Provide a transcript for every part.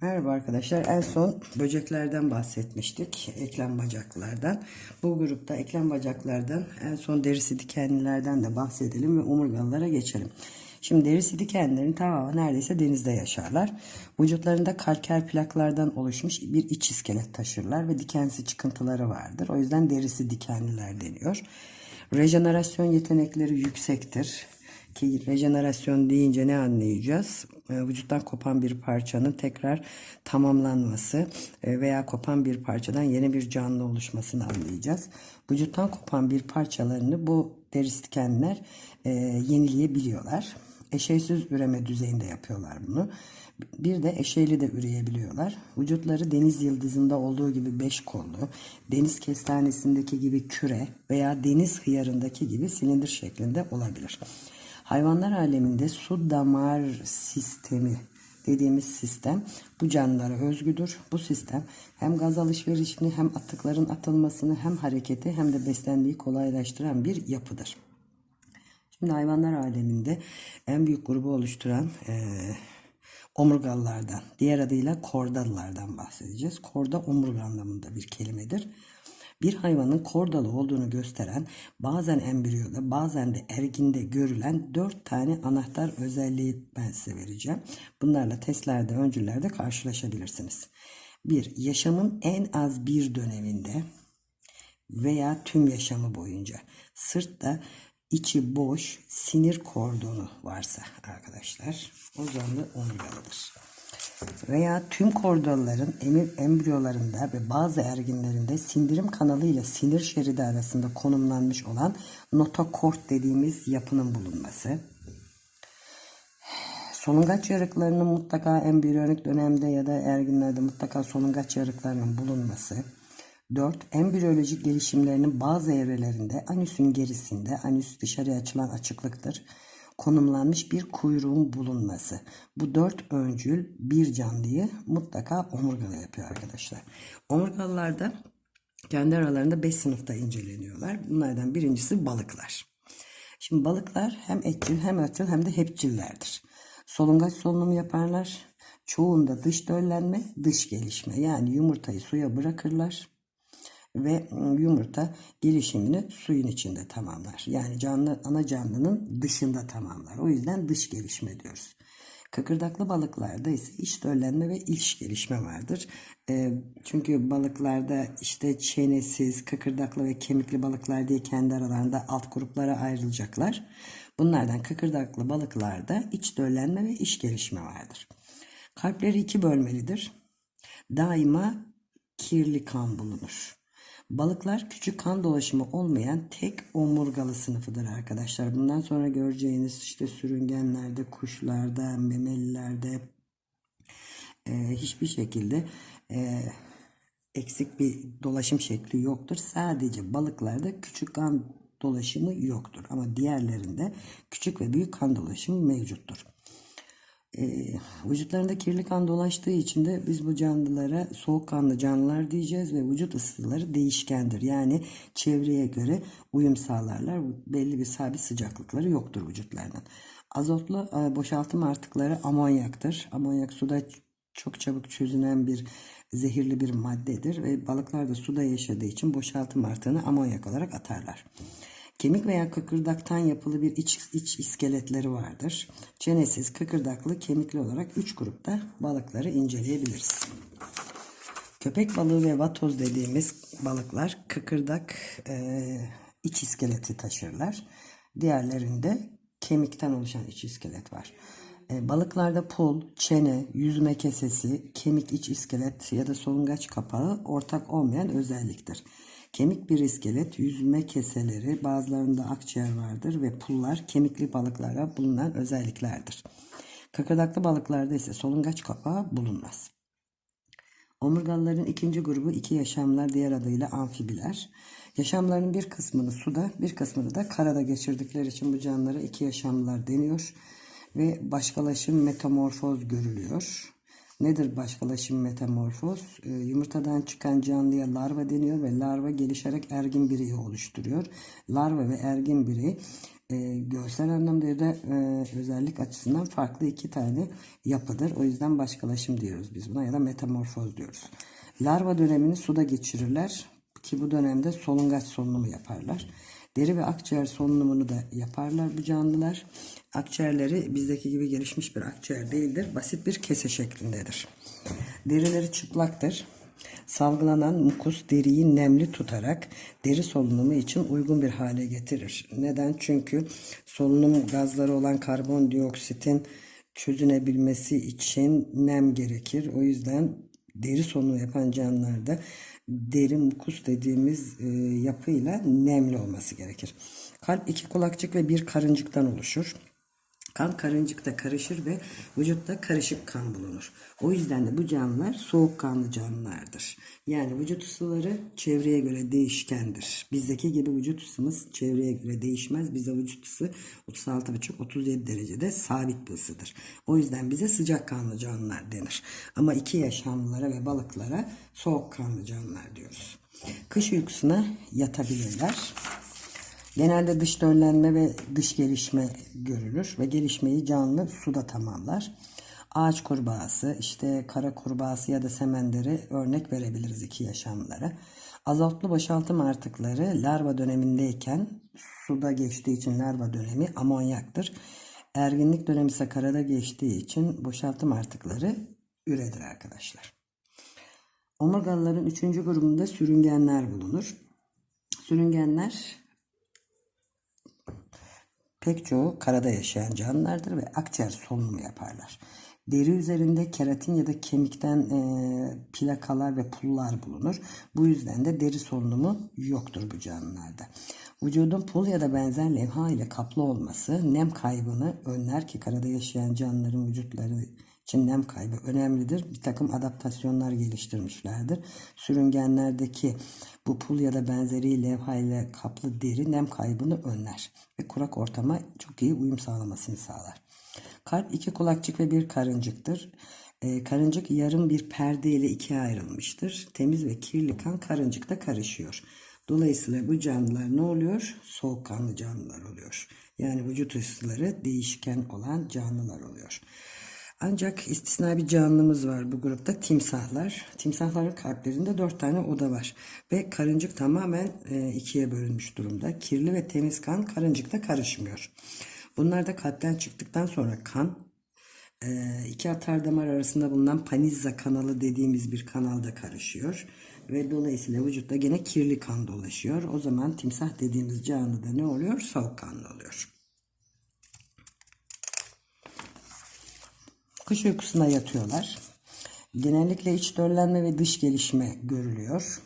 Merhaba arkadaşlar. En son böceklerden bahsetmiştik. Eklem bacaklardan. Bu grupta eklem bacaklardan en son derisi dikenlilerden de bahsedelim ve omurgalılara geçelim. Şimdi derisi dikenlerin tamamı neredeyse denizde yaşarlar. Vücutlarında kalker plaklardan oluşmuş bir iç iskelet taşırlar ve dikensi çıkıntıları vardır. O yüzden derisi dikenliler deniyor. Rejenerasyon yetenekleri yüksektir ki rejenerasyon deyince ne anlayacağız? E, Vücuttan kopan bir parçanın tekrar tamamlanması e, veya kopan bir parçadan yeni bir canlı oluşmasını anlayacağız. Vücuttan kopan bir parçalarını bu deriskenler e, yenileyebiliyorlar. Eşeysiz üreme düzeyinde yapıyorlar bunu. Bir de eşeyli de üreyebiliyorlar. Vücutları deniz yıldızında olduğu gibi beş kollu, deniz kestanesindeki gibi küre veya deniz hıyarındaki gibi silindir şeklinde olabilir. Hayvanlar aleminde su damar sistemi dediğimiz sistem bu canlılara özgüdür. Bu sistem hem gaz alışverişini hem atıkların atılmasını hem hareketi hem de beslenmeyi kolaylaştıran bir yapıdır. Şimdi hayvanlar aleminde en büyük grubu oluşturan eee omurgalılardan, diğer adıyla kordalılardan bahsedeceğiz. Korda omurga anlamında bir kelimedir. Bir hayvanın kordalı olduğunu gösteren bazen embriyoda bazen de erginde görülen dört tane anahtar özelliği ben size vereceğim. Bunlarla testlerde, öncüllerde karşılaşabilirsiniz. Bir, yaşamın en az bir döneminde veya tüm yaşamı boyunca sırtta içi boş sinir kordonu varsa arkadaşlar o canlı omurgalıdır. Veya tüm kordalıların emir embriyolarında ve bazı erginlerinde sindirim kanalı ile sinir şeridi arasında konumlanmış olan notokort dediğimiz yapının bulunması. Solungaç yarıklarının mutlaka embriyonik dönemde ya da erginlerde mutlaka solungaç yarıklarının bulunması. 4. Embriyolojik gelişimlerinin bazı evrelerinde anüsün gerisinde, anüs dışarıya açılan açıklıktır, konumlanmış bir kuyruğun bulunması. Bu dört öncül bir canlıyı mutlaka omurgalı yapıyor arkadaşlar. Omurgalılarda kendi aralarında 5 sınıfta inceleniyorlar. Bunlardan birincisi balıklar. Şimdi balıklar hem etçil hem ötçül hem de hepçillerdir. Solungaç solunumu yaparlar. Çoğunda dış döllenme, dış gelişme. Yani yumurtayı suya bırakırlar ve yumurta gelişimini suyun içinde tamamlar. Yani canlı ana canlının dışında tamamlar. O yüzden dış gelişme diyoruz. Kıkırdaklı balıklarda ise iç döllenme ve iç gelişme vardır. E, çünkü balıklarda işte çenesiz, kıkırdaklı ve kemikli balıklar diye kendi aralarında alt gruplara ayrılacaklar. Bunlardan kıkırdaklı balıklarda iç döllenme ve iç gelişme vardır. Kalpleri iki bölmelidir. Daima kirli kan bulunur. Balıklar küçük kan dolaşımı olmayan tek omurgalı sınıfıdır arkadaşlar. Bundan sonra göreceğiniz işte sürüngenlerde, kuşlarda, memelilerde e, hiçbir şekilde e, eksik bir dolaşım şekli yoktur. Sadece balıklarda küçük kan dolaşımı yoktur. Ama diğerlerinde küçük ve büyük kan dolaşımı mevcuttur. E, vücutlarında kirli kan dolaştığı için de biz bu canlılara soğukkanlı canlılar diyeceğiz ve vücut ısıları değişkendir. Yani çevreye göre uyum sağlarlar. Belli bir sabit sıcaklıkları yoktur vücutlarının. Azotlu e, boşaltım artıkları amonyaktır. Amonyak suda çok çabuk çözünen bir zehirli bir maddedir ve balıklar da suda yaşadığı için boşaltım artığını amonyak olarak atarlar. Kemik veya kıkırdaktan yapılı bir iç, iç iskeletleri vardır. Çenesiz, kıkırdaklı, kemikli olarak üç grupta balıkları inceleyebiliriz. Köpek balığı ve vatoz dediğimiz balıklar kıkırdak e, iç iskeleti taşırlar. Diğerlerinde kemikten oluşan iç iskelet var. E, balıklarda pul, çene, yüzme kesesi, kemik iç iskelet ya da solungaç kapağı ortak olmayan özelliktir. Kemik bir iskelet, yüzme keseleri, bazılarında akciğer vardır ve pullar kemikli balıklara bulunan özelliklerdir. Kıkırdaklı balıklarda ise solungaç kapağı bulunmaz. Omurgalıların ikinci grubu iki yaşamlar diğer adıyla amfibiler. Yaşamlarının bir kısmını suda bir kısmını da karada geçirdikleri için bu canlılara iki yaşamlılar deniyor. Ve başkalaşım metamorfoz görülüyor. Nedir başkalaşım metamorfoz? E, yumurtadan çıkan canlıya larva deniyor ve larva gelişerek ergin bireyi oluşturuyor. Larva ve ergin birey e, görsel anlamda ya da e, özellik açısından farklı iki tane yapıdır. O yüzden başkalaşım diyoruz biz buna ya da metamorfoz diyoruz. Larva dönemini suda geçirirler ki bu dönemde solungaç solunumu yaparlar. Deri ve akciğer solunumunu da yaparlar bu canlılar. Akciğerleri bizdeki gibi gelişmiş bir akciğer değildir. Basit bir kese şeklindedir. Derileri çıplaktır. Salgılanan mukus deriyi nemli tutarak deri solunumu için uygun bir hale getirir. Neden? Çünkü solunum gazları olan karbondioksitin çözünebilmesi için nem gerekir. O yüzden deri solunumu yapan canlılarda deri mukus dediğimiz e, yapıyla nemli olması gerekir. Kalp iki kulakçık ve bir karıncıktan oluşur. Kan karıncıkta karışır ve vücutta karışık kan bulunur. O yüzden de bu canlılar soğukkanlı canlılardır. Yani vücut ısıları çevreye göre değişkendir. Bizdeki gibi vücut ısımız çevreye göre değişmez. Bizde vücut ısı 36,5-37 derecede sabit bir ısıdır. O yüzden bize sıcakkanlı canlılar denir. Ama iki yaşamlılara ve balıklara soğukkanlı canlılar diyoruz. Kış uykusuna yatabilirler. Genelde dış döllenme ve dış gelişme görülür ve gelişmeyi canlı suda tamamlar. Ağaç kurbağası, işte kara kurbağası ya da semenderi örnek verebiliriz iki yaşamlara. Azotlu boşaltım artıkları larva dönemindeyken suda geçtiği için larva dönemi amonyaktır. Erginlik dönemi ise karada geçtiği için boşaltım artıkları üredir arkadaşlar. Omurgalıların üçüncü grubunda sürüngenler bulunur. Sürüngenler Pek çoğu karada yaşayan canlılardır ve akciğer solunumu yaparlar. Deri üzerinde keratin ya da kemikten e, plakalar ve pullar bulunur. Bu yüzden de deri solunumu yoktur bu canlılarda. Vücudun pul ya da benzer levha ile kaplı olması nem kaybını önler ki karada yaşayan canlıların vücutları için nem kaybı önemlidir. Bir takım adaptasyonlar geliştirmişlerdir. Sürüngenlerdeki bu pul ya da benzeri levha ile kaplı deri nem kaybını önler ve kurak ortama çok iyi uyum sağlamasını sağlar. Kalp iki kulakçık ve bir karıncıktır. Ee, karıncık yarım bir perde ile ikiye ayrılmıştır. Temiz ve kirli kan karıncıkta karışıyor. Dolayısıyla bu canlılar ne oluyor? Soğukkanlı canlılar oluyor. Yani vücut ısıları değişken olan canlılar oluyor. Ancak istisna bir canlımız var bu grupta timsahlar. Timsahların kalplerinde dört tane oda var. Ve karıncık tamamen e, ikiye bölünmüş durumda. Kirli ve temiz kan karıncıkta karışmıyor. Bunlar da kalpten çıktıktan sonra kan e, iki atar damar arasında bulunan panizza kanalı dediğimiz bir kanalda karışıyor. Ve dolayısıyla vücutta gene kirli kan dolaşıyor. O zaman timsah dediğimiz canlıda ne oluyor? Soğukkanlı oluyor. Kış uykusuna yatıyorlar. Genellikle iç döllenme ve dış gelişme görülüyor.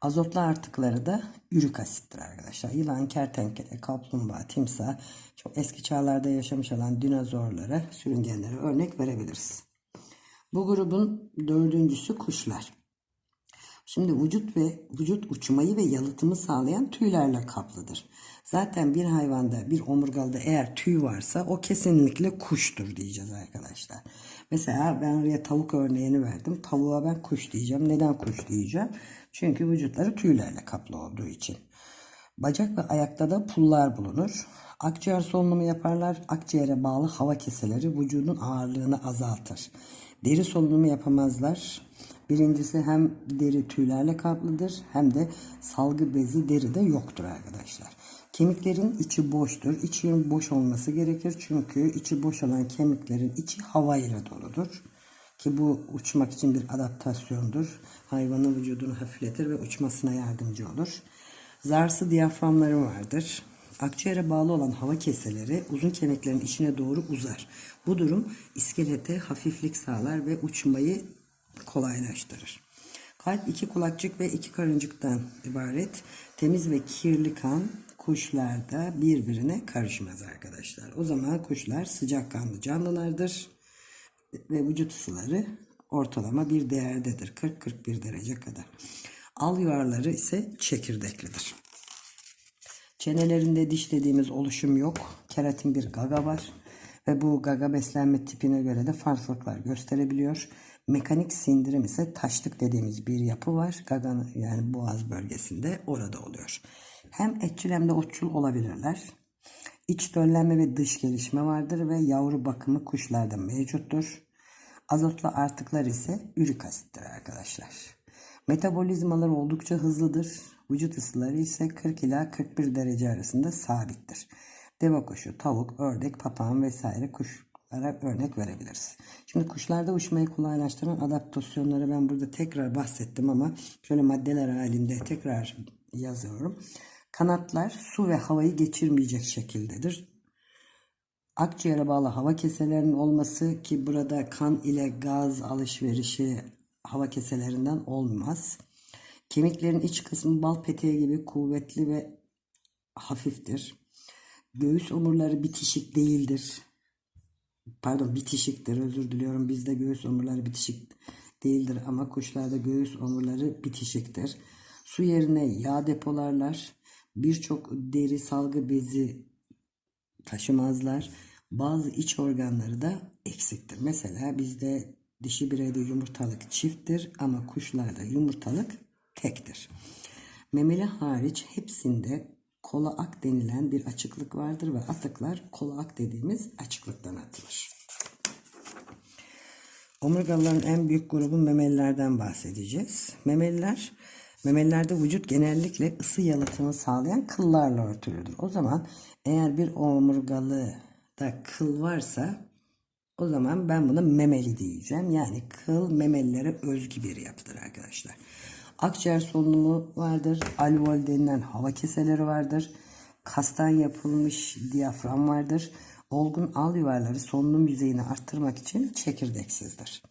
Azotlu artıkları da ürik asittir arkadaşlar. Yılan, kertenkele, kaplumbağa, timsah çok eski çağlarda yaşamış olan dinozorlara, sürüngenlere örnek verebiliriz. Bu grubun dördüncüsü kuşlar. Şimdi vücut ve vücut uçmayı ve yalıtımı sağlayan tüylerle kaplıdır. Zaten bir hayvanda, bir omurgalıda eğer tüy varsa o kesinlikle kuştur diyeceğiz arkadaşlar. Mesela ben oraya tavuk örneğini verdim. Tavuğa ben kuş diyeceğim. Neden kuş diyeceğim? Çünkü vücutları tüylerle kaplı olduğu için. Bacak ve ayakta da pullar bulunur. Akciğer solunumu yaparlar. Akciğere bağlı hava keseleri vücudun ağırlığını azaltır. Deri solunumu yapamazlar. Birincisi hem deri tüylerle kaplıdır hem de salgı bezi deride yoktur arkadaşlar. Kemiklerin içi boştur. İçinin boş olması gerekir çünkü içi boş olan kemiklerin içi hava ile doludur. Ki bu uçmak için bir adaptasyondur. Hayvanın vücudunu hafifletir ve uçmasına yardımcı olur. Zarsı diyaframları vardır. Akciğere bağlı olan hava keseleri uzun kemiklerin içine doğru uzar. Bu durum iskelete hafiflik sağlar ve uçmayı kolaylaştırır. Kalp iki kulakçık ve iki karıncıktan ibaret. Temiz ve kirli kan kuşlarda birbirine karışmaz arkadaşlar. O zaman kuşlar sıcakkanlı canlılardır ve vücut ısıları ortalama bir değerdedir. 40-41 derece kadar. Al yuvarları ise çekirdeklidir. Çenelerinde diş dediğimiz oluşum yok. Keratin bir gaga var ve bu gaga beslenme tipine göre de farklılıklar gösterebiliyor. Mekanik sindirim ise taşlık dediğimiz bir yapı var. Gaganın yani boğaz bölgesinde orada oluyor. Hem etçil hem de otçul olabilirler. İç döllenme ve dış gelişme vardır ve yavru bakımı kuşlarda mevcuttur. Azotlu artıklar ise ürik asittir arkadaşlar. Metabolizmalar oldukça hızlıdır. Vücut ısıları ise 40 ila 41 derece arasında sabittir. Deve kuşu, tavuk, ördek, papağan vesaire kuşlara örnek verebiliriz. Şimdi kuşlarda uçmayı kolaylaştıran adaptasyonları ben burada tekrar bahsettim ama şöyle maddeler halinde tekrar yazıyorum. Kanatlar su ve havayı geçirmeyecek şekildedir. Akciğere bağlı hava keselerinin olması ki burada kan ile gaz alışverişi hava keselerinden olmaz. Kemiklerin iç kısmı bal peteği gibi kuvvetli ve hafiftir. Göğüs omurları bitişik değildir. Pardon bitişiktir özür diliyorum. Bizde göğüs omurları bitişik değildir ama kuşlarda göğüs omurları bitişiktir. Su yerine yağ depolarlar. Birçok deri salgı bezi taşımazlar. Bazı iç organları da eksiktir. Mesela bizde dişi bireyde yumurtalık çifttir ama kuşlarda yumurtalık tektir. Memeli hariç hepsinde kola ak denilen bir açıklık vardır ve atıklar kola ak dediğimiz açıklıktan atılır. Omurgalıların en büyük grubu memelilerden bahsedeceğiz. Memeliler, memelilerde vücut genellikle ısı yalıtımı sağlayan kıllarla örtülüdür. O zaman eğer bir omurgalı da kıl varsa o zaman ben buna memeli diyeceğim. Yani kıl memelilere özgü bir yapıdır arkadaşlar. Akciğer solunumu vardır. Alveol denilen hava keseleri vardır. Kastan yapılmış diyafram vardır. Olgun al yuvarları solunum yüzeyini arttırmak için çekirdeksizdir.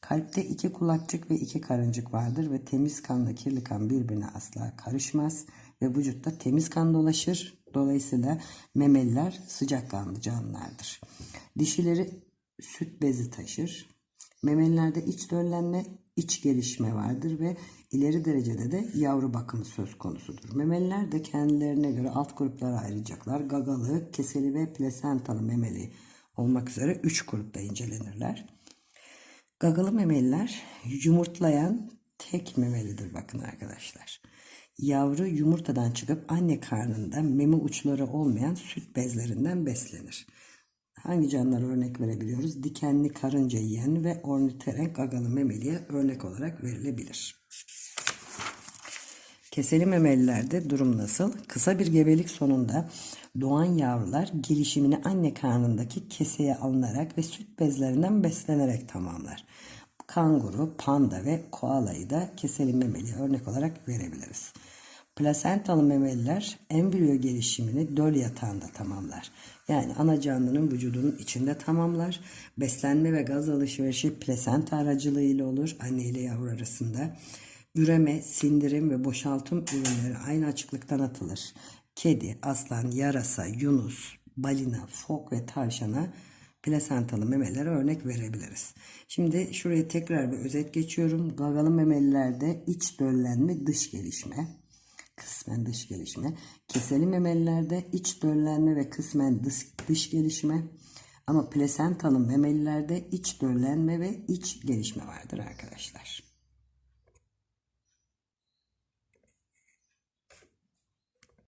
Kalpte iki kulakçık ve iki karıncık vardır ve temiz kanla kirli kan birbirine asla karışmaz ve vücutta temiz kan dolaşır. Dolayısıyla memeliler sıcakkanlı canlılardır. Dişileri süt bezi taşır. Memelilerde iç döllenme, iç gelişme vardır ve ileri derecede de yavru bakımı söz konusudur. Memeliler de kendilerine göre alt gruplara ayrılacaklar. Gagalı, keseli ve plasentalı memeli olmak üzere 3 grupta incelenirler. Gagalı memeliler yumurtlayan tek memelidir bakın arkadaşlar. Yavru yumurtadan çıkıp anne karnında meme uçları olmayan süt bezlerinden beslenir. Hangi canlılara örnek verebiliyoruz? Dikenli karınca yiyen ve ornitorenk gagalı memeliye örnek olarak verilebilir. Keseli memelilerde durum nasıl? Kısa bir gebelik sonunda doğan yavrular gelişimini anne karnındaki keseye alınarak ve süt bezlerinden beslenerek tamamlar. Kanguru, panda ve koalayı da keseli memeliye örnek olarak verebiliriz. Plasentalı memeliler embriyo gelişimini döl yatağında tamamlar. Yani ana canlının vücudunun içinde tamamlar. Beslenme ve gaz alışverişi plasenta aracılığıyla olur anne ile yavru arasında. Üreme, sindirim ve boşaltım ürünleri aynı açıklıktan atılır. Kedi, aslan, yarasa, yunus, balina, fok ve tavşana plasentalı memelilere örnek verebiliriz. Şimdi şuraya tekrar bir özet geçiyorum. Gagalı memelilerde iç döllenme, dış gelişme kısmen dış gelişme. Keseli memelilerde iç döllenme ve kısmen dış, dış gelişme. Ama plasentalı memelilerde iç döllenme ve iç gelişme vardır arkadaşlar.